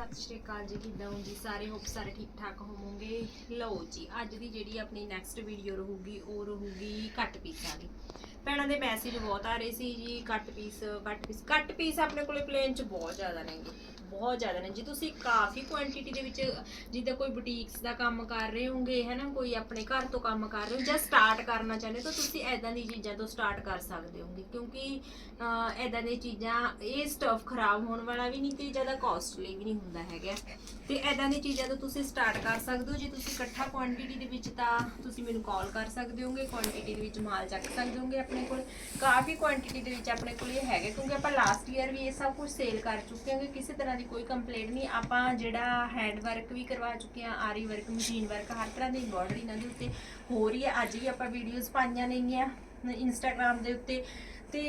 ਸਤਿ ਸ਼੍ਰੀ ਅਕਾਲ ਜੀ, ਕਿੱਦਾਂ ਹੋ ਜੀ? ਸਾਰੇ ਹੋਪ ਸਾਰੇ ਠੀਕ ਠਾਕ ਹੋਵੋਗੇ? ਲਓ ਜੀ, ਅੱਜ ਦੀ ਜਿਹੜੀ ਆਪਣੀ ਨੈਕਸਟ ਵੀਡੀਓ ਰਹੂਗੀ, ਉਹ ਰਹੂਗੀ ਕੱਟ ਪੀਸਾਂ ਦੀ ਭੈਣਾਂ ਦੇ ਮੈਸੇਜ ਬਹੁਤ ਆ ਰਹੇ ਸੀ ਜੀ cut piece cut piece cut piece ਆਪਣੇ ਕੋਲੇ ਪਲੇਨ ਚ ਬਹੁਤ ਜ਼ਿਆਦਾ ਨੇਗੇ। ਬਹੁਤ ਜ਼ਿਆਦਾ ਨੇ। ਜੇ ਤੁਸੀਂ ਕਾਫੀ ਕੁਆਂਟੀਟੀ ਦੇ ਵਿੱਚ ਜਿੱਦਾਂ ਕੋਈ ਬੁਟੀਕਸ ਦਾ ਕੰਮ ਕਰ ਰਹੇ ਹੋਗੇ ਹੈ ਨਾ ਕੋਈ ਆਪਣੇ ਘਰ ਤੋਂ ਕੰਮ ਕਰ ਰਹੇ ਹੋ ਜਾਂ ਸਟਾਰਟ ਕਰਨਾ ਚਾਹੁੰਦੇ ਹੋ, ਤਾਂ ਤੁਸੀਂ ਐਦਾਂ ਦੀ ਚੀਜ਼ਾਂ ਤੋਂ ਸਟਾਰਟ ਕਰ ਸਕਦੇ ਹੋਗੇ। ਕਿਉਂਕਿ ਐਦਾਂ ਦੀਆਂ ਚੀਜ਼ਾਂ, ਇਹ ਸਟਫ ਖਰਾਬ ਹੋਣ ਵਾਲਾ ਵੀ ਨਹੀਂ ਤੇ ਜ਼ਿਆਦਾ ਕਾਸਟਲੀ ਵੀ ਨਹੀਂ ਹੁੰਦਾ ਹੈਗਾ। ਤੇ ਐਦਾਂ ਦੀਆਂ ਚੀਜ਼ਾਂ ਤੋਂ ਤੁਸੀਂ ਸਟਾਰਟ ਕਰ ਸਕਦੇ ਹੋ। ਜੇ ਤੁਸੀਂ ਇਕੱਠਾ ਕੁਆਂਟੀਟੀ ਦੇ ਵਿੱਚ ਤਾਂ ਤੁਸੀਂ ਮੈਨੂੰ ਕਾਲ ਕਰ ਸਕਦੇ ਹੋਗੇ ਕੁਆਂਟੀਟੀ ਦੇ ਵਿੱਚ ਮਾਲ ਚੱਕ ਸਕਦੇ ਹੋਗੇ ਆਪਣੇ ਕੋਲ। ਕਾਫੀ ਕੁਆਂਟੀਟੀ ਦੇ ਵਿੱਚ ਆਪਣੇ ਕੋਲ ਇਹ ਹੈਗੇ, ਕਿਉਂਕਿ ਆਪਾਂ ਲਾਸਟ ਈਅਰ ਵੀ ਇਹ ਸਭ ਕੁਝ ਸੇਲ ਕਰ ਚੁੱਕੇ ਹਾਂਗੇ। ਕਿਸੇ ਤਰ੍ਹਾਂ ਦੀ ਕੋਈ ਕੰਪਲੇਂਟ ਨਹੀਂ, ਆਪਾਂ ਜਿਹੜਾ ਹੈਂਡ ਵਰਕ ਵੀ ਕਰਵਾ ਚੁੱਕੇ ਹਾਂ, ਆਰੀ ਵਰਕ ਮਸ਼ੀਨ ਵਰਕ ਹਰ ਤਰ੍ਹਾਂ ਦੀ ਐਮਬ੍ਰੋਇਡਰੀ ਇਹਨਾਂ ਦੇ ਉੱਤੇ ਹੋ ਰਹੀ ਹੈ। ਅੱਜ ਵੀ ਆਪਾਂ ਵੀਡੀਓਜ਼ ਪਾਈਆਂ ਨੇਗੀਆਂ ਇੰਸਟਾਗ੍ਰam ਦੇ ਉੱਤੇ ਤੇ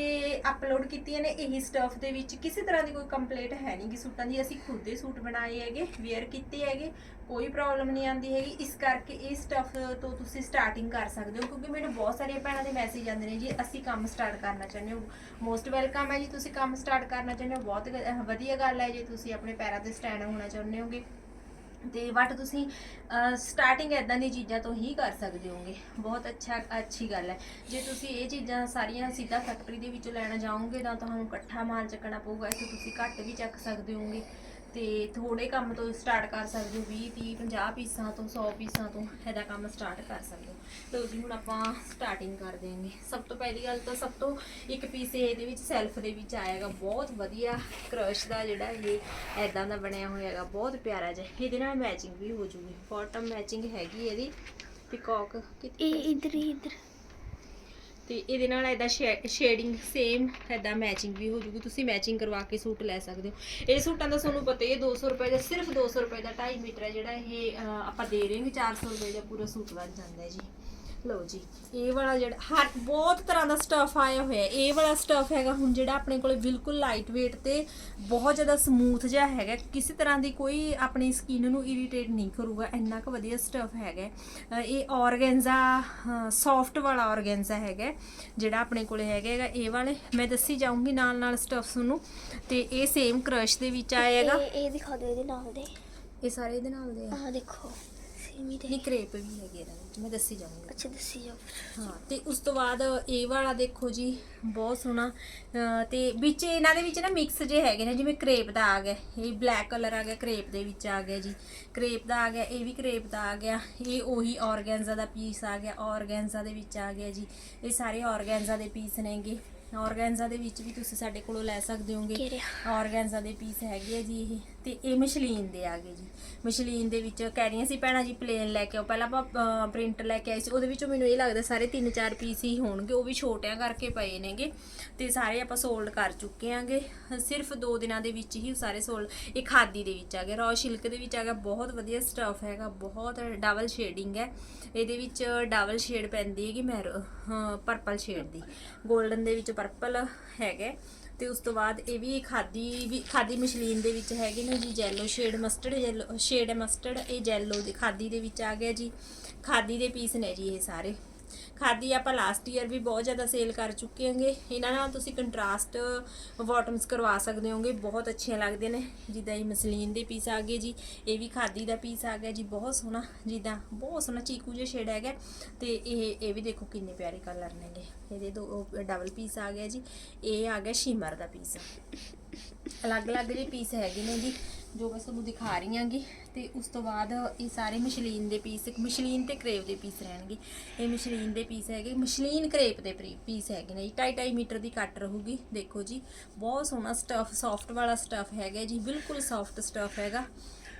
ਅਪਲੋਡ ਕੀਤੀਆਂ ਨੇ। ਇਹੀ ਸਟਫ ਦੇ ਵਿੱਚ ਕਿਸੇ ਤਰ੍ਹਾਂ ਦੀ ਕੋਈ ਕੰਪਲੇਂਟ ਹੈ ਨਹੀਂ ਕਿ ਸੂਟਾਂ ਦੀ। ਅਸੀਂ ਖੁਦ ਦੇ ਸੂਟ ਬਣਾਏ ਹੈਗੇ ਵੇਅਰ ਕੀਤੇ ਹੈਗੇ। ਕੋਈ ਪ੍ਰੋਬਲਮ ਨਹੀਂ ਆਉਂਦੀ ਹੈਗੀ। ਇਸ ਕਰਕੇ ਇਹ ਸਟਫ ਤੋਂ ਤੁਸੀਂ ਸਟਾਰਟਿੰਗ ਕਰ ਸਕਦੇ ਹੋ, ਕਿਉਂਕਿ ਮੈਨੂੰ ਬਹੁਤ ਸਾਰੀਆਂ ਭੈਣਾਂ ਦੇ ਮੈਸੇਜ ਆਉਂਦੇ ਨੇ ਜੀ, ਅਸੀਂ ਕੰਮ ਸਟਾਰਟ ਕਰਨਾ ਚਾਹੁੰਦੇ ਹੋ। ਮੋਸਟ ਵੈਲਕਮ ਹੈ ਜੀ, ਤੁਸੀਂ ਕੰਮ ਸਟਾਰਟ ਕਰਨਾ ਚਾਹੁੰਦੇ ਹੋ। ਬਹੁਤ ਵਧੀਆ ਗੱਲ ਹੈ ਜੇ, ਤੁਸੀਂ ਆਪਣੇ ਪੈਰਾਂ ਤੇ ਸਟੈਂਡ ਹੋਣਾ ਚਾਹੁੰਦੇ ਹੋਗੇ। ਤੇ ਬਟ ਤੁਸੀਂ ਸਟਾਰਟਿੰਗ ਐਦਾਂ ਦੀ ਚੀਜ਼ਾਂ ਤੋਂ ਹੀ ਕਰ ਸਕਦੇ ਹੋਗੇ। ਬਹੁਤ ਅੱਛਾ, ਅੱਛੀ ਗੱਲ ਹੈ। ਜੇ ਤੁਸੀਂ ਇਹ ਚੀਜ਼ਾਂ ਸਾਰੀਆਂ ਸਿੱਧਾ ਫੈਕਟਰੀ ਦੇ ਵਿੱਚੋਂ ਲੈਣਾ ਜਾਓਗੇ ਤਾਂ ਤੁਹਾਨੂੰ ਇਕੱਠਾ ਮਾਲ ਚੱਕਣਾ ਪਊਗਾ, ਇੱਥੇ ਤੁਸੀਂ ਘੱਟ ਵੀ ਚੱਕ ਸਕਦੇ ਹੋਗੇ। ਤੇ ਥੋੜੇ ਕੰਮ ਤੋਂ ਸਟਾਰਟ ਕਰ ਸਕਦੇ ਹੋ 20 30 50 ਪੀਸਾਂ ਤੋਂ 100 ਪੀਸਾਂ ਤੋਂ ਇਹਦਾ ਕੰਮ ਸਟਾਰਟ ਕਰ ਸਕਦੇ ਹੋ। ਲਓ ਜੀ ਹੁਣ ਆਪਾਂ ਸਟਾਰਟਿੰਗ ਕਰ ਦੇਵਾਂਗੇ ਸਭ ਤੋਂ ਪਹਿਲੀ ਗੱਲ ਤਾਂ ਸਭ ਤੋਂ ਇੱਕ ਪੀਸ ਇਹਦੇ ਵਿੱਚ ਸੈਲਫ ਦੇ ਵਿੱਚ ਆਏਗਾ। ਬਹੁਤ ਵਧੀਆ ਕਰਸ਼ ਦਾ ਜਿਹੜਾ ਇਹ ਐਦਾਂ ਦਾ ਬਣਿਆ ਹੋਇਆ ਹੈਗਾ। ਬਹੁਤ ਪਿਆਰਾ ਜਿਹਾ। ਇਹਦੇ ਨਾਲ ਮੈਚਿੰਗ ਵੀ ਹੋ ਜੂਗੀ। ਬਾਟਮ ਮੈਚਿੰਗ ਹੈਗੀ ਇਹਦੀ। ਪਿਕੌਕ ਇਹ ਇਧਰ ਹੀ, ਇਧਰ। ਤੇ ਇਹਦੇ ਨਾਲ ਇਹਦਾ ਸ਼ੇਡਿੰਗ ਸੇਮ ਇਹਦਾ ਮੈਚਿੰਗ ਵੀ ਹੋ ਜੂਗੀ। ਤੁਸੀਂ ਮੈਚਿੰਗ ਕਰਵਾ ਕੇ ਸੂਟ ਲੈ ਸਕਦੇ ਹੋ। ਇਹ ਸੂਟਾਂ ਦਾ ਤੁਹਾਨੂੰ ਪਤਾ ਹੀ ਹੈ 200 ਰੁਪਏ ਦਾ, ਸਿਰਫ 200 ਰੁਪਏ ਦਾ 2.5 ਮੀਟਰ ਹੈ ਜਿਹੜਾ ਇਹ ਆਪਾਂ ਦੇ ਰਹੇ ਹਾਂ 400 ਰੁਪਏ ਦਾ ਪੂਰਾ ਸੂਟ ਬਣ ਜਾਂਦਾ ਹੈ ਜੀ। ਲਓ ਜੀ ਇਹ ਵਾਲਾ ਜਿਹੜਾ ਹਰ ਬਹੁਤ ਤਰ੍ਹਾਂ ਦਾ ਸਟਫ ਆਇਆ ਹੋਇਆ ਹੈ। ਇਹ ਵਾਲਾ ਸਟਫ ਹੈਗਾ ਹੁਣ ਜਿਹੜਾ ਆਪਣੇ ਕੋਲੇ ਬਿਲਕੁਲ ਲਾਈਟ weight ਤੇ ਬਹੁਤ ਜ਼ਿਆਦਾ ਸਮੂਥ ਜਿਹਾ ਹੈਗਾ। ਕਿਸੇ ਤਰ੍ਹਾਂ ਦੀ ਕੋਈ ਆਪਣੀ ਸਕਿਨ ਨੂੰ ਇਰੀਟੇਟ ਨਹੀਂ ਕਰੂਗਾ ਇੰਨਾ ਕੁ ਵਧੀਆ ਸਟਫ ਹੈਗਾ ਇਹ ਔਰਗੈਂਜ਼ਾ ਸੌਫਟ ਵਾਲਾ ਔਰਗੈਂਜ਼ਾ ਹੈਗਾ ਜਿਹੜਾ ਆਪਣੇ ਕੋਲੇ ਹੈਗਾ ਇਹ ਵਾਲੇ ਮੈਂ ਦੱਸੀ ਜਾਊਂਗੀ ਨਾਲ ਨਾਲ ਸਟਫ ਤੁਹਾਨੂੰ ਤੇ ਇਹ ਸੇਮ ਕ੍ਰਸ਼ ਦੇ ਵਿੱਚ ਆਏਗਾ ਇਹ ਇਹ ਦਿਖਾ ਦਿਓ ਇਹਦੇ ਨਾਲ ਦੇ। ਇਹ ਸਾਰੇ ਇਹਦੇ ਨਾਲ ਦੇ ਆ। ਆਹ ਦੇਖੋ। ਸੇਮੀ ਦੇ ਨਹੀਂ ਕ੍ਰੇਪ ਵੀ ਹੈਗੇ ਇਹਦੇ ਵਿੱਚ ਮੈਂ ਦੱਸੀ ਜਾਊਂਗੀ। ਅੱਛਾ ਦੱਸੀ ਜਾਓ ਹਾਂ ਤੇ ਉਸ ਤੋਂ ਬਾਅਦ ਇਹ ਵਾਲਾ ਦੇਖੋ ਜੀ ਬਹੁਤ ਸੋਹਣਾ। ਅਹ ਤੇ ਵਿੱਚ ਇਹਨਾਂ ਦੇ ਵਿੱਚ ਨਾ ਮਿਕਸ ਜੇ ਹੈਗੇ ਨੇ ਜਿਵੇਂ ਕ੍ਰੇਪ ਦਾ ਆ ਗਿਆ ਇਹ ਬਲੈਕ ਕਲਰ ਆ ਗਿਆ ਕ੍ਰੇਪ ਦੇ ਵਿੱਚ ਆ ਗਿਆ ਜੀ। ਕ੍ਰੇਪ ਦਾ ਆ ਗਿਆ ਇਹ ਵੀ ਕ੍ਰੇਪ ਦਾ ਆ ਗਿਆ ਇਹ ਉਹੀ ਔਰਗੈਂਜ਼ਾ ਦਾ ਪੀਸ ਆ ਗਿਆ ਔਰਗੈਂਜ਼ਾ ਦੇ ਵਿੱਚ ਆ ਗਿਆ ਜੀ। ਇਹ ਸਾਰੇ ਔਰਗੈਂਜ਼ਾ ਦੇ ਪੀਸ ਨੇਗੇ। ਔਰਗੈਂਜ਼ਾ ਦੇ ਵਿੱਚ ਵੀ ਤੁਸੀਂ ਸਾਡੇ ਕੋਲੋਂ ਲੈ ਸਕਦੇ ਹੋਗੇ। ਔਰਗੈਂਜ਼ਾ ਦੇ ਪੀਸ ਹੈਗੇ ਆ ਜੀ ਇਹ। ਤੇ ਇਹ ਮਸ਼ਲੀਨ ਦੇ ਆ ਗਏ ਜੀ। ਮਸ਼ਲੀਨ ਦੇ ਵਿੱਚ ਕਹਿ ਰਹੀਆਂ ਸੀ ਭੈਣਾਂ ਜੀ ਪਲੇਨ ਲੈ ਕੇ ਆਓ। ਪਹਿਲਾਂ ਆਪਾਂ ਪ੍ਰਿੰਟ ਲੈ ਕੇ ਆਏ ਸੀ। ਉਹਦੇ ਵਿੱਚੋਂ ਮੈਨੂੰ ਇਹ ਲੱਗਦਾ ਸਾਰੇ 3-4 ਪੀਸ ਹੀ ਹੋਣਗੇ। ਉਹ ਵੀ ਛੋਟਿਆਂ ਕਰਕੇ ਪਏ ਨੇਗੇ। ਤੇ ਸਾਰੇ ਆਪਾਂ ਸੋਲਡ ਕਰ ਚੁੱਕੇ ਆਂਗੇ। ਸਿਰਫ 2 ਦਿਨਾਂ ਦੇ ਵਿੱਚ ਹੀ ਸਾਰੇ ਸੋਲਡ ਇਹ ਖਾਦੀ ਦੇ ਵਿੱਚ ਆ ਗਿਆ ਰॉ ਸਿਲਕ ਦੇ ਵਿੱਚ ਆ ਗਿਆ। ਬਹੁਤ ਵਧੀਆ ਸਟਫ ਹੈਗਾ। ਬਹੁਤ ਡਬਲ ਸ਼ੇਡਿੰਗ ਹੈ। ਇਹਦੇ ਵਿੱਚ ਡਬਲ ਸ਼ੇਡ ਪੈਂਦੀ ਹੈਗੀ। ਮੈਰ ਪਰਪਲ ਸ਼ੇਡ ਦੀ। 골ਡਨ ਦੇ ਵਿੱਚ ਪਰਪਲ ਹੈਗਾ। ਤੇ ਉਸ ਤੋਂ ਬਾਅਦ ਇਹ ਵੀ ਖਾਦੀ ਵੀ, ਖਾਦੀ ਮਸ਼ਲੀਨ ਦੇ ਵਿੱਚ ਹੈਗੇ ਨੇ ਜੀ yellow shade mustard yellow shade mustard ਇਹ ਜੈਲੋ ਦੇ ਖਾਦੀ ਦੇ ਵਿੱਚ ਆ ਗਿਆ ਜੀ। ਖਾਦੀ ਦੇ ਪੀਸ ਨੇ ਜੀ ਇਹ ਸਾਰੇ। ਖਾਦੀ ਆਪਾਂ ਲਾਸਟ ਈਅਰ ਵੀ ਬਹੁਤ ਜ਼ਿਆਦਾ ਸੇਲ ਕਰ ਚੁੱਕੇ ਹਾਂਗੇ। ਇਹਨਾਂ ਨਾਲ ਤੁਸੀਂ ਕੰਟਰਾਸਟ ਬਾਟਮਸ ਕਰਵਾ ਸਕਦੇ ਹੋਗੇ, ਬਹੁਤ ਅੱਛੀਆਂ ਲੱਗਦੇ ਨੇ। ਜਿੱਦਾਂ ਇਹ ਮਸਲੀਨ ਦੇ ਪੀਸ ਆ ਗਏ ਜੀ, ਇਹ ਵੀ ਖਾਦੀ ਦਾ ਪੀਸ ਆ ਗਿਆ ਜੀ, ਬਹੁਤ ਸੋਹਣਾ, ਜਿੱਦਾਂ ਬਹੁਤ ਸੋਹਣਾ ਚੀਕੂ ਜਿਹਾ ਸ਼ੇਡ ਹੈਗਾ। ਤੇ ਇਹ ਇਹ ਵੀ ਦੇਖੋ ਕਿੰਨੇ ਪਿਆਰੇ ਕਲਰ ਨੇਗੇ ਇਹਦੇ ਦੋ ਡਬਲ ਪੀਸ ਆ ਗਿਆ ਜੀ, ਇਹ ਆ ਗਿਆ ਸ਼ੀਮਰ ਦਾ ਪੀਸ ਅਲੱਗ-ਅਲੱਗ ਜਿਹੇ ਪੀਸ ਹੈਗੇ ਨੇ ਜੀ। ਜੋ ਮੈਂ ਤੁਹਾਨੂੰ ਦਿਖਾ ਰਹੀ ਹਾਂਗੀ, ਤੇ ਉਸ ਤੋਂ ਬਾਅਦ ਇਹ ਸਾਰੇ ਮਸ਼ਲੀਨ ਦੇ ਪੀਸ ਮਸ਼ਲੀਨ ਤੇ ਕਰੇਪ ਦੇ ਪੀਸ ਰਹਿਣਗੇ। ਇਹ ਮਸ਼ਲੀਨ ਦੇ ਪੀਸ ਹੈਗੇ, ਮਸ਼ਲੀਨ ਕਰੇਪ ਦੇ ਪੀਸ ਹੈਗੇ ਨੇ ਜੀ। 2.5 ਮੀਟਰ ਦੀ ਕੱਟ ਰਹੂਗੀ, ਦੇਖੋ ਜੀ। ਬਹੁਤ ਸੋਹਣਾ ਸਟਫ, ਸੌਫਟ ਵਾਲਾ ਸਟਫ ਹੈਗਾ ਜੀ, ਬਿਲਕੁਲ ਸੌਫਟ ਸਟਫ ਹੈਗਾ।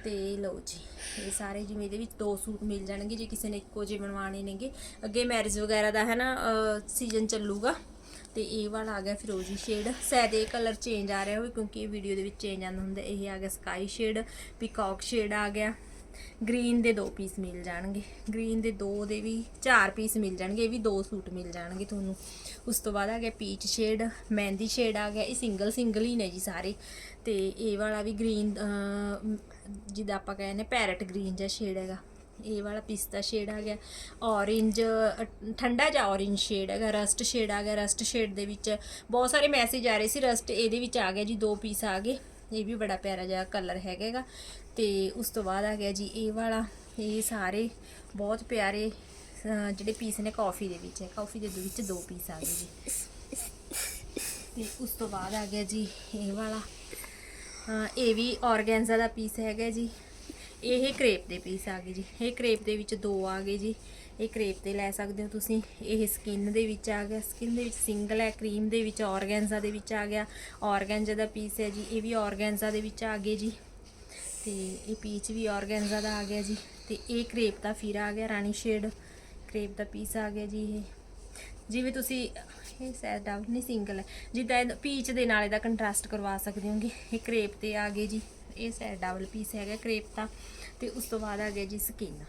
ਤੇ ਲਓ ਜੀ, ਇਹ ਸਾਰੇ ਜਿਵੇਂ ਇਹਦੇ ਵਿੱਚ ਦੋ ਸੂਟ ਮਿਲ ਜਾਣਗੇ, ਜੇ ਕਿਸੇ ਨੇ ਇੱਕੋ ਜਿਹੇ ਬਣਵਾਣੇ ਨੇਗੇ। ਅੱਗੇ ਮੈਰਿਜ ਵਗੈਰਾ ਦਾ ਹੈ ਨਾ ਸੀਜ਼ਨ ਚੱਲੂਗਾ। ਤੇ ਇਹ ਵਾਲਾ ਆ ਗਿਆ ਫਿਰੋਜ਼ੀ ਸ਼ੇਡ ਸ਼ਾਇਦ ਇਹ ਕਲਰ ਚੇਂਜ ਆ ਰਿਹਾ ਹੋਵੇ ਕਿਉਂਕਿ ਇਹ ਵੀਡੀਓ ਦੇ ਵਿੱਚ ਚੇਂਜ ਆਉਂਦਾ ਹੁੰਦਾ। ਇਹ ਆ ਗਿਆ ਸਕਾਈ ਸ਼ੇਡ ਪੀਕਾਕ ਸ਼ੇਡ ਆ ਗਿਆ। ਗ੍ਰੀਨ ਦੇ ਦੋ ਪੀਸ ਮਿਲ ਜਾਣਗੇ। ਗ੍ਰੀਨ ਦੇ ਦੋ ਦੇ ਵੀ ਚਾਰ ਪੀਸ ਮਿਲ ਜਾਣਗੇ। ਇਹ ਵੀ ਦੋ ਸੂਟ ਮਿਲ ਜਾਣਗੇ ਤੁਹਾਨੂੰ। ਉਸ ਤੋਂ ਬਾਅਦ ਆ ਗਿਆ ਪੀਚ ਸ਼ੇਡ ਮਹਿੰਦੀ ਸ਼ੇਡ ਆ ਗਿਆ। ਇਹ ਸਿੰਗਲ ਸਿੰਗਲ ਹੀ ਨੇ ਜੀ ਸਾਰੇ। ਤੇ ਇਹ ਵਾਲਾ ਵੀ ਗ੍ਰੀਨ ਜਿੱਦਾਂ ਆਪਾਂ ਕਹਿੰਦੇ ਪੈਰਟ ਗ੍ਰੀਨ ਜਿਹਾ ਸ਼ੇਡ ਹੈਗਾ। ਇਹ ਵਾਲਾ ਪਿਸਤਾ ਸ਼ੇਡ ਆ ਗਿਆ। ਔਰੇਂਜ ਠੰਡਾ ਜਿਹਾ ਔਰੇਂਜ ਸ਼ੇਡ ਹੈਗਾ ਰਸਟ ਸ਼ੇਡ ਆ ਗਿਆ। ਰਸਟ ਸ਼ੇਡ ਦੇ ਵਿੱਚ ਬਹੁਤ ਸਾਰੇ ਮੈਸੇਜ ਆ ਰਹੇ ਸੀ ਰਸਟ ਇਹਦੇ ਵਿੱਚ ਆ ਗਿਆ ਜੀ, ਦੋ ਪੀਸ ਆ ਗਏ। ਇਹ ਵੀ ਬੜਾ ਪਿਆਰਾ ਜਿਹਾ ਕਲਰ ਹੈਗਾਗਾ ਤੇ ਉਸ ਤੋਂ ਬਾਅਦ ਆ ਗਿਆ ਜੀ ਇਹ ਵਾਲਾ। ਇਹ ਸਾਰੇ ਬਹੁਤ ਪਿਆਰੇ ਜਿਹੜੇ ਪੀਸ ਨੇ ਕਾਫੀ ਦੇ ਵਿੱਚ। ਹੈ ਕਾਫੀ ਦੇ ਵਿੱਚ ਦੋ ਪੀਸ ਆ ਗਏ ਜੀ। ਤੇ ਉਸ ਤੋਂ ਬਾਅਦ ਆ ਗਿਆ ਜੀ ਇਹ ਵਾਲਾ। ਇਹ ਵੀ ਆਰਗੈਂਜ਼ਾ ਦਾ ਪੀਸ ਹੈਗਾ ਜੀ। ਇਹ ਕ੍ਰੇਪ ਦੇ ਪੀਸ ਆ ਗਏ ਜੀ। ਇਹ ਕ੍ਰੇਪ ਦੇ ਵਿੱਚ ਦੋ ਆ ਗਏ ਜੀ। ਇਹ ਕ੍ਰੇਪ ਤੇ ਲੈ ਸਕਦੇ ਹੋ ਤੁਸੀਂ। ਇਹ ਸਕਿਨ ਦੇ ਵਿੱਚ ਆ ਗਿਆ। ਸਕਿਨ ਦੇ ਵਿੱਚ ਸਿੰਗਲ ਹੈ, ਕਰੀਮ ਦੇ ਵਿੱਚ ਆਰਗੈਂਜ਼ਾ ਦੇ ਵਿੱਚ ਆ ਗਿਆ। ਆਰਗੈਂਜ਼ਾ ਦਾ ਪੀਸ ਹੈ ਜੀ। ਇਹ ਵੀ ਆਰਗੈਂਜ਼ਾ ਦੇ ਵਿੱਚ ਆ ਗਏ ਜੀ। ਤੇ ਇਹ ਪੀਚ ਵੀ ਆਰਗੈਂਜ਼ਾ ਦਾ ਆ ਗਿਆ ਜੀ। ਤੇ ਇਹ ਕ੍ਰੇਪ ਦਾ ਫੀਰਾ ਆ ਗਿਆ, ਰਾਣੀ ਸ਼ੇਡ ਕ੍ਰੇਪ ਦਾ ਪੀਸ ਆ ਗਿਆ ਜੀ ਇਹ। ਜਿਵੇਂ ਤੁਸੀਂ, ਇਹ ਸੈਟ ਡਬਲ ਨਹੀਂ ਸਿੰਗਲ ਹੈ। ਜਿੱਦਾਂ ਪੀਚ ਦੇ ਨਾਲ ਇਹਦਾ ਕੰਟਰਾਸਟ ਕਰਵਾ ਸਕਦੇ ਹੋਗੇ। ਇਹ ਕ੍ਰੇਪ ਤੇ ਆ ਗਏ ਜੀ। ਇਹ ਸੈਟ ਡਬਲ ਪੀਸ ਹੈਗਾ ਕ੍ਰੇਪ ਦਾ ਤੇ ਉਸ ਤੋਂ ਬਾਅਦ ਆ ਗਿਆ ਜੀ ਸਕੀਨਾ।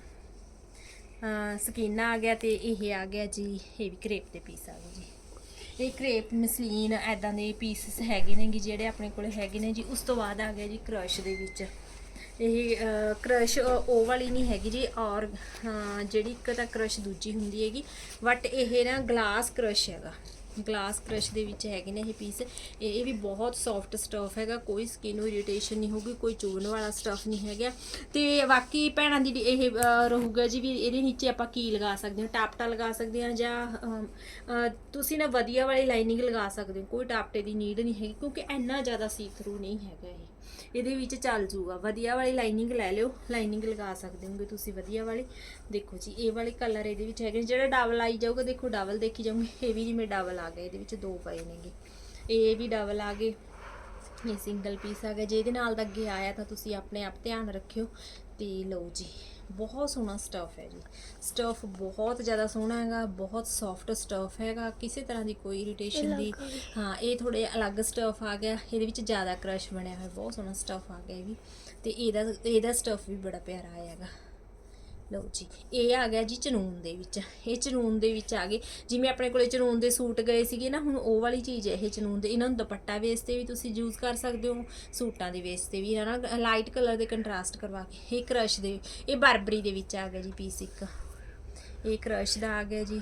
ਸਕੀਨਾ ਆ ਗਿਆ ਤੇ ਇਹ ਆ ਗਿਆ ਜੀ, ਇਹ ਵੀ ਕ੍ਰੇਪ ਦੇ ਪੀਸ ਆ ਗਏ ਜੀ। ਇਹ ਕ੍ਰੇਪ ਮਸਲੀਨ ਐਦਾਂ ਦੇ ਪੀਸਸ ਹੈਗੇ ਨੇ ਗੇ ਜਿਹੜੇ ਆਪਣੇ ਕੋਲ ਹੈਗੇ ਨੇ ਜੀ। ਉਸ ਤੋਂ ਬਾਅਦ ਆ ਗਿਆ ਜੀ ਕ੍ਰਸ਼ ਦੇ ਵਿੱਚ। ਇਹ ਕ੍ਰਸ਼ ਉਹ ਵਾਲੀ ਨਹੀਂ ਹੈਗੀ ਜੀ, ਔਰ ਜਿਹੜੀ ਇੱਕ ਤਾਂ ਕ੍ਰਸ਼ ਦੂਜੀ ਹੁੰਦੀ ਹੈਗੀ। ਬਟ ਇਹ ਨਾ ਗਲਾਸ ਕ੍ਰਸ਼ ਹੈਗਾ। ਗਲਾਸ ਕ੍ਰਸ਼ ਦੇ ਵਿੱਚ ਹੈਗੇ ਨੇ ਇਹ ਪੀਸ ਇਹ ਇਹ ਵੀ ਬਹੁਤ ਸੌਫਟ ਸਟਫ ਹੈਗਾ ਕੋਈ ਸਕਿਨ ਨੂੰ ਇਰੀਟੇਸ਼ਨ ਨਹੀਂ ਹੋਊਗੀ ਕੋਈ ਚੋਣ ਵਾਲਾ ਸਟਫ ਨਹੀਂ ਹੈਗਾ। ਤੇ ਬਾਕੀ ਭੈਣਾਂ ਦੀ ਜਿਹੜੀ ਇਹ ਅਹ, ਰਹੂਗਾ ਜੀ ਵੀ ਇਹਦੇ ਨੀਚੇ ਆਪਾਂ ਕੀ ਲਗਾ ਸਕਦੇ ਹਾਂ? ਟਾਪਟਾ ਲਗਾ ਸਕਦੇ ਹਾਂ ਜਾਂ ਤੁਸੀਂ ਨਾ ਵਧੀਆ ਵਾਲੀ ਲਾਈਨਿੰਗ ਲਗਾ ਸਕਦੇ ਹੋ। ਕੋਈ ਟਾਪਟੇ ਦੀ ਨੀਡ ਨਹੀਂ ਹੈਗੀ ਕਿਉਂਕਿ ਇੰਨਾ ਜ਼ਿਆਦਾ ਸੀ ਥਰੂ ਨਹੀਂ ਹੈਗਾ ਇਹ। ਇਹਦੇ ਵਿੱਚ ਚੱਲ ਜੂਗਾ। ਵਧੀਆ ਵਾਲੀ ਲਾਈਨਿੰਗ ਲੈ ਲਿਓ। ਲਾਈਨਿੰਗ ਲਗਾ ਸਕਦੇ ਹੋਗੇ ਤੁਸੀਂ ਵਧੀਆ ਵਾਲੀ। ਦੇਖੋ ਜੀ, ਇਹ ਵਾਲੇ ਕਲਰ ਇਹਦੇ ਵਿੱਚ ਹੈਗੇ ਨੇ। ਜਿਹੜਾ ਡਬਲ ਆਈ ਜਾਊਗਾ, ਦੇਖੋ ਡਬਲ ਦੇਖੀ ਜਾਊਗੇ। ਇਹ ਵੀ ਜਿਵੇਂ ਡਬਲ ਆ ਗਿਆ ਇਹਦੇ ਵਿੱਚ ਦੋ ਪਏ ਨੇਗੇ। ਇਹ ਵੀ ਡਬਲ ਆ ਗਏ। ਇਹ ਸਿੰਗਲ ਪੀਸ ਆ ਗਿਆ। ਜੇ ਇਹਦੇ ਨਾਲ ਦਾ ਅੱਗੇ ਆਇਆ ਤਾਂ ਤੁਸੀਂ ਆਪਣੇ ਆਪ ਧਿਆਨ ਰੱਖਿਓ ਤੇ ਲਓ ਜੀ। ਬਹੁਤ ਸੋਹਣਾ ਸਟਫ ਹੈ ਜੀ। ਸਟਫ ਬਹੁਤ ਜ਼ਿਆਦਾ ਸੋਹਣਾ ਹੈਗਾ ਬਹੁਤ ਸੌਫਟ ਸਟਫ ਹੈਗਾ ਕਿਸੇ ਤਰ੍ਹਾਂ ਦੀ ਕੋਈ ਇਰੀਟੇਸ਼ਨ ਦੀ ਹਾਂ ਇਹ ਥੋੜੇ ਅਲੱਗ ਸਟਫ ਆ ਗਿਆ ਇਹਦੇ ਵਿੱਚ ਜ਼ਿਆਦਾ ਕ੍ਰਸ਼ ਬਣਿਆ ਹੋਇਆ ਬਹੁਤ ਸੋਹਣਾ ਸਟਫ ਆ ਗਿਆ ਇਹ ਵੀ। ਤੇ ਇਹਦਾ ਇਹਦਾ ਸਟਫ ਵੀ ਬੜਾ ਪਿਆਰਾ ਆਇਆ ਹੈਗਾ। ਲਓ ਜੀ, ਇਹ ਆ ਗਿਆ ਜੀ ਚਨੂਨ ਦੇ ਵਿੱਚ। ਇਹ ਚਨੂਨ ਦੇ ਵਿੱਚ ਆ ਗਏ। ਜਿਵੇਂ ਆਪਣੇ ਕੋਲੇ ਚਨੂਨ ਦੇ ਸੂਟ ਗਏ ਸੀਗੇ ਨਾ, ਹੁਣ ਉਹ ਵਾਲੀ ਚੀਜ਼ ਹੈ ਇਹ ਚਨੂਨ ਦੇ। ਇਹਨਾਂ ਨੂੰ ਦੁਪੱਟਾ ਵੇਸ ਤੇ ਵੀ ਤੁਸੀਂ ਯੂਜ਼ ਕਰ ਸਕਦੇ ਹੋ, ਸੂਟਾਂ ਦੇ ਵੇਸ ਤੇ ਵੀ, ਹੈ ਨਾ? ਲਾਈਟ ਕਲਰ ਦੇ ਕੰਟਰਾਸਟ ਕਰਵਾ ਕੇ। ਇਹ ਕਰਸ਼ ਦੇ, ਇਹ ਬਰਬਰੀ ਦੇ ਵਿੱਚ ਆ ਗਿਆ ਜੀ ਪੀਸ ਇੱਕ। ਇਹ ਕਰਸ਼ ਦਾ ਆ ਗਿਆ ਜੀ।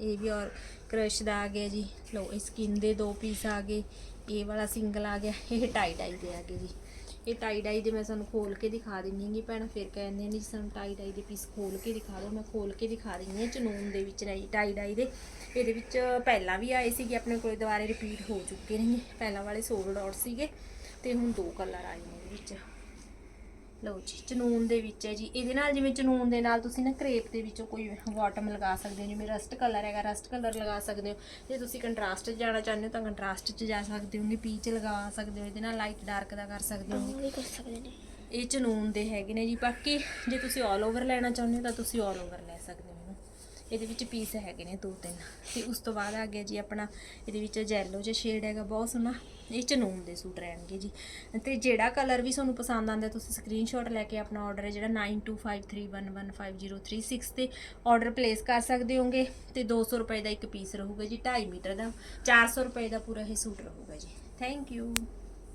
ਇਹ ਵੀ ਔਰ ਕਰਸ਼ ਦਾ ਆ ਗਿਆ ਜੀ। ਲਓ, ਇਹ ਸਕਿਨ ਦੇ ਦੋ ਪੀਸ ਆ ਗਏ। ਇਹ ਵਾਲਾ ਸਿੰਗਲ ਆ ਗਿਆ। ਇਹ ਟਾਈ ਡਾਈ ਦੇ ਆ ਗਏ ਜੀ। ਇਹ ਟਾਈ ਡਾਈ ਦੇ ਮੈਂ ਸਾਨੂੰ ਖੋਲ ਕੇ ਦਿਖਾ ਦਿੰਨੀ ਹੈਗੀ, ਭੈਣ ਫਿਰ ਕਹਿੰਦੇ ਨੇ ਜੀ ਸਾਨੂੰ ਟਾਈ ਡਾਈ ਦੇ ਪੀਸ ਖੋਲ ਕੇ ਦਿਖਾ ਦਿਓ, ਮੈਂ ਖੋਲ ਕੇ ਦਿਖਾ ਦਿੰਨੀ ਹਾਂ ਚਨੂਨ ਦੇ ਵਿੱਚ ਨਹੀਂ ਟਾਈ ਡਾਈ ਦੇ। ਇਹਦੇ ਵਿੱਚ ਪਹਿਲਾਂ ਵੀ ਆਏ ਸੀਗੇ, ਆਪਣੇ ਕੋਲ ਦੁਬਾਰੇ ਰਿਪੀਟ ਹੋ ਚੁੱਕੇ ਨੇ ਪਹਿਲਾਂ ਵਾਲੇ ਸੋਲਡ ਆਊਟ ਸੀਗੇ, ਤੇ ਹੁਣ ਦੋ ਕਲਰ ਆਏ ਨੇ ਇਹਦੇ ਵਿੱਚ। ਲਓ ਜੀ ਚਨੂਨ ਦੇ ਵਿੱਚ ਹੈ ਜੀ। ਇਹਦੇ ਨਾਲ ਜਿਵੇਂ ਚਨੂਨ ਦੇ ਨਾਲ ਤੁਸੀਂ ਨਾ ਕ੍ਰੇਪ ਦੇ ਵਿੱਚੋਂ ਕੋਈ ਬਾਟਮ ਲਗਾ ਸਕਦੇ ਹੋ ਜਿਵੇਂ ਰਸਟ ਕਲਰ ਹੈਗਾ ਰਸਟ ਕਲਰ ਲਗਾ ਸਕਦੇ ਹੋ। ਜੇ ਤੁਸੀਂ ਕੰਟਰਾਸਟ 'ਚ ਜਾਣਾ ਚਾਹੁੰਦੇ ਹੋ ਤਾਂ ਕੰਟਰਾਸਟ 'ਚ ਜਾ ਸਕਦੇ ਹੋਗੇ ਪੀਚ ਲਗਾ ਸਕਦੇ ਹੋ ਇਹਦੇ ਨਾਲ ਲਾਈਟ ਡਾਰਕ ਦਾ ਕਰ ਸਕਦੇ ਹੋ ਕਰ ਸਕਦੇ ਨੇ। ਇਹ ਚਨੂਨ ਦੇ ਹੈਗੇ ਨੇ ਜੀ। ਬਾਕੀ ਜੇ ਤੁਸੀਂ 올 ਓਵਰ ਲੈਣਾ ਚਾਹੁੰਦੇ ਹੋ ਤਾਂ ਤੁਸੀਂ 올 ਓਵਰ ਲੈ ਸਕਦੇ ਹੋ। ਇਹਦੇ ਵਿੱਚ ਪੀਸ ਹੈਗੇ ਨੇ ਦੋ ਤਿੰਨ। ਤੇ ਉਸ ਤੋਂ ਬਾਅਦ ਆ ਗਿਆ ਜੀ ਆਪਣਾ, ਇਹਦੇ ਵਿੱਚ ਜੈਲੋ ਜਿਹਾ ਸ਼ੇਡ ਹੈਗਾ, ਬਹੁਤ ਸੋਹਣਾ। ਇਹ ਚਨੂਨ ਦੇ ਸੂਟ ਰਹਿਣਗੇ ਜੀ। ਤੇ ਜਿਹੜਾ ਕਲਰ ਵੀ ਤੁਹਾਨੂੰ ਪਸੰਦ ਆਉਂਦਾ, ਤੁਸੀਂ ਸਕਰੀਨਸ਼ਾਟ ਲੈ ਕੇ ਆਪਣਾ ਆਰਡਰ ਹੈ ਜਿਹੜਾ 9253115036 ਤੇ ਆਰਡਰ ਪਲੇਸ ਕਰ ਸਕਦੇ ਹੋਗੇ ਤੇ 200 ਰੁਪਏ ਦਾ ਇੱਕ ਪੀਸ ਰਹੂਗਾ ਜੀ 2.5 ਮੀਟਰ ਦਾ। 400 ਰੁਪਏ ਦਾ ਪੂਰਾ ਇਹ ਸੂਟ ਰਹੂਗਾ ਜੀ। Thank you